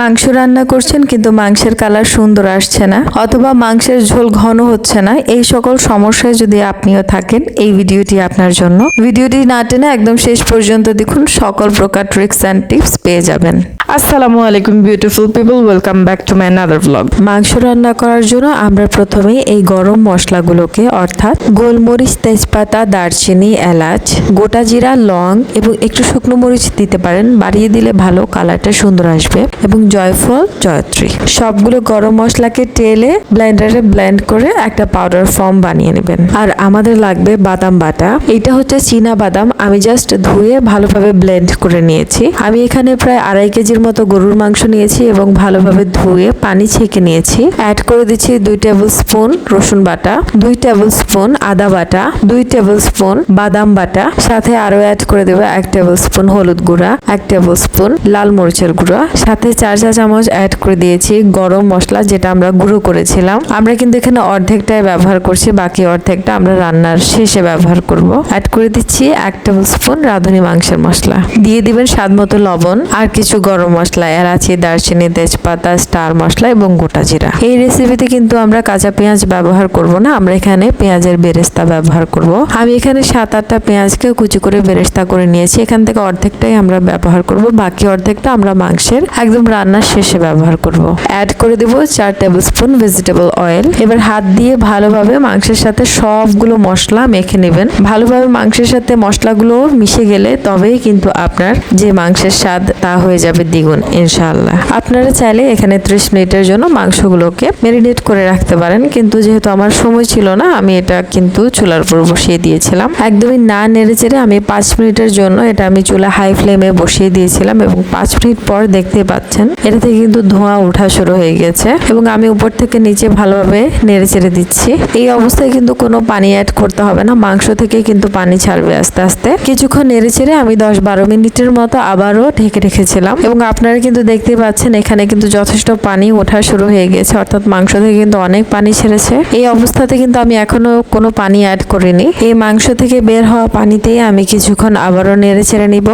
মাংস রান্না করছেন কিন্তু মাংসের কালার সুন্দর আসছে না অথবা মাংসের ঝোল ঘন হচ্ছে না। এই সকল সমস্যায় যদি আপনিও থাকেন এই ভিডিওটি আপনার জন্য। ভিডিওটি না টেনে একদম শেষ পর্যন্ত দেখুন সকল প্রকার ট্রিক্স অ্যান্ড টিপস পেয়ে যাবেন। আসসালামু আলাইকুম beautiful people welcome back to my another blog মাংস রান্না করার জন্য আমরা প্রথমে এই গরম মশলাগুলোকে অর্থাৎ গোলমরিচ তেজপাতা দারচিনি এলাচ গোটা জিরা লং এবং একটু শুকনো মরিচ দিতে পারেন। বাড়িয়ে দিলে ভালো কালারটা সুন্দর আসবে। এবং জয়ফল, জয়ত্রী। সবগুলো গরম মশলাকে টেলে ব্লেন্ডারে ব্লেন্ড করে একটা পাউডার ফর্ম বানিয়ে নেবেন। আর আমাদের লাগবে বাদাম বাটা। এটা হচ্ছে চীনা বাদাম। আমি জাস্ট ধুয়ে ভালোভাবে ব্লেন্ড করে নিয়েছি। আমি এখানে প্রায় আড়াই কেজির মতো গরুর মাংস নিয়েছি এবং ভালোভাবে ধুয়ে পানি ছেঁকে নিয়েছি। অ্যাড করে দিচ্ছি দুই টেবিল স্পুন রসুন বাটা, দুই টেবিল স্পুন আদা বাটা, দুই টেবিল স্পুন বাদাম বাটা। সাথে আরও অ্যাড করে দেবো এক টেবিল স্পুন হলুদ গুঁড়া, এক টেবিল স্পুন লাল মরিচের গুঁড়া। সাথে চার চা চামচ অ্যাড করে দিয়েছি গরম মশলা, যেটা আমরা গুঁড়ো করেছিলাম। আমরা কিন্তু এখানে অর্ধেকটাই ব্যবহার করছি, বাকি অর্ধেকটা আমরা রান্নার শেষে ব্যবহার করব। অ্যাড করে দিচ্ছি এক টেবিল স্পুন রাঁধুনি মাংসের মশলা। দিয়ে দিবেন স্বাদ মতো লবণ আর কিছু গরম মশলা। এলাচি দারচিনি, তেজপাতা, স্টার মশলা এবং গোটা জিরা। এই রেসিপিতে কিন্তু আমরা কাঁচা পেঁয়াজ ব্যবহার করব না, আমরা এখানে পেঁয়াজের বেরেস্তা ব্যবহার করব। আমি এখানে সাত আটটা পেঁয়াজকে কুচি করে বেরেস্তা করে নিয়েছি। এখান থেকে অর্ধেকটাই আমরা ব্যবহার করব, বাকি অর্ধেকটা আমরা মাংসের একদম রান্নার শেষে ব্যবহার করব। অ্যাড করে দেব চার টেবিল স্পুন ভেজিটেবল অয়েল এবার হাত দিয়ে ভালোভাবে মাংসের সাথে সবগুলো মশলা মেখে নেবেন। ভালোভাবে মাংসের সাথে মশলাগুলো মিশে গেলে তবেই কিন্তু আপনার যে মাংসের স্বাদ তা হয়ে যাবে দ্বিগুণ, ইনশাআল্লাহ। আপনারা চাইলে এখানে ত্রিশ মিনিটের জন্য মাংসগুলোকে ম্যারিনেট করে রাখতে পারেন। কিন্তু যেহেতু আমার সময় ছিল না, আমি এটা কিন্তু চুলার উপর বসিয়ে দিয়েছিলাম। একদমই না নেড়ে চেড়ে আমি পাঁচ মিনিটের জন্য এটা আমি চুলা হাই ফ্লেমে বসিয়ে দিয়েছিলাম এবং পাঁচ মিনিট পর দেখতে পাচ্ছেন এটা থেকে কিন্তু ধোঁয়া ওঠা শুরু হয়ে গেছে এবং আমি উপর থেকে নিচে ভালোভাবে নেড়ে চেড়ে দিচ্ছি। এই অবস্থায় কিন্তু কোনো পানি অ্যাড করতে হবে না। মাংস থেকে কিন্তু পানি ছাড়বে আস্তে আস্তে। কিছুক্ষণ নেড়ে চেড়ে আমি দশ বারো মিনিটের মতো আবারও ঢেকে রেখেছিলাম এবং আপনারা কিন্তু দেখতে পাচ্ছেন এখানে কিন্তু যথেষ্ট পানি ওঠা শুরু হয়ে গেছে। অর্থাৎ মাংস থেকে কিন্তু অনেক পানি ছেড়েছে। এই অবস্থাতে কিন্তু আমি এখনও কোনো পানি অ্যাড করিনি। এই মাংস থেকে বের হওয়া পানিতেই আমি কিছুক্ষণ আবারও নেড়ে ছেড়ে নিব।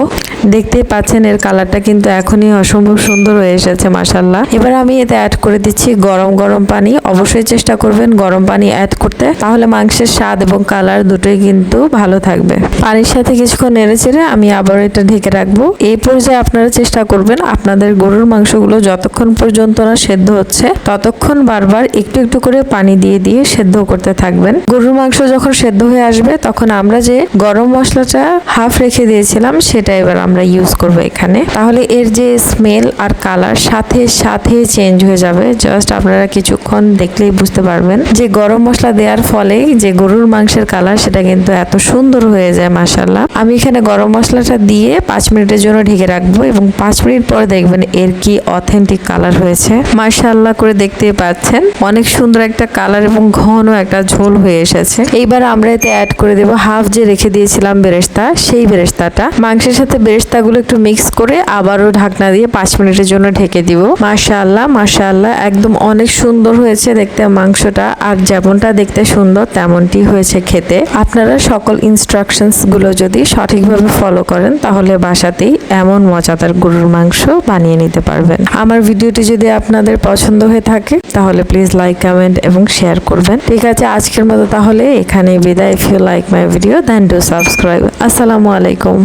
দেখতেই পাচ্ছেন, এর কালারটা কিন্তু এখনই অসম্ভব সুন্দর হয়ে এসেছে মাসাল্লাহ এবার আমি এতে অ্যাড করে দিচ্ছি গরম গরম পানি। অবশ্যই চেষ্টা করবেন গরম পানি অ্যাড করতে। তাহলে মাংসের স্বাদ এবং কালার দুটোই কিন্তু ভালো থাকবে। পানির সাথে কিছুক্ষণ নেড়ে চেড়ে আমি আবার এটা ঢেকে রাখব। এই পর্যায়ে আপনারা চেষ্টা করবেন আপনাদের গরুর মাংসগুলো যতক্ষণ পর্যন্ত না সেদ্ধ হচ্ছে, ততক্ষণ বারবার একটু একটু করে পানি দিয়ে দিয়ে সেদ্ধ করতে থাকবেন। গরুর মাংস যখন সেদ্ধ হয়ে আসবে, তখন আমরা যে গরম মশলাটা হাফ রেখে দিয়েছিলাম, সেটা এবার আমরা ইউজ করব এখানে। তাহলে এর যে স্মেল আর কালার সাথে সাথে চেঞ্জ হয়ে যাবে। জাস্ট আপনারা কিছুক্ষণ দেখলেই বুঝতে পারবেন। যে গরম মশলা দেওয়ার ফলে যে গরুর মাংসের কালার সেটা কিন্তু এত সুন্দর হয়ে যায় মাসাল্লাহ আমি এখানে গরম মশলাটা দিয়ে পাঁচ মিনিটের জন্য ঢেকে রাখব এবং পাঁচ মিনিট পরে দেখবেন এর কি অথেন্টিক কালার হয়েছে। মাশাল্লাহ করে দেখতেই পাচ্ছেন, অনেক সুন্দর একটা কালার এবং ঘন একটা ঝোল হয়ে এসেছে। এইবার আমরা এতে অ্যাড করে দেবো হাফ যে রেখে দিয়েছিলাম বেরেস্তা, সেই বেরেস্তাটা। মাংসের সাথে বেরেস্তাগুলো একটু মিক্স করে আবারও ঢাকনা দিয়ে পাঁচ মিনিটের জন্য ঢেকে দিব। মাশাআল্লাহ মাশাআল্লাহ, একদম অনেক সুন্দর হয়েছে দেখতে মাংসটা। আর যেমনটা দেখতে সুন্দর, তেমনটি হয়েছে খেতে। আপনারা সকল ইনস্ট্রাকশনসগুলো যদি সঠিকভাবে ফলো করেন, তাহলে বাসাতেই এমন মজাদার গরুর মাংস বানিয়ে নিতে পারবেন। আমার ভিডিওটি যদি আপনাদের পছন্দ হয়ে থাকে, তাহলে প্লিজ লাইক কমেন্ট এবং শেয়ার করবেন। ঠিক আছে, আজকের মতো তাহলে এখানে বিদায়। If you like my video then do subscribe আসসালামু আলাইকুম।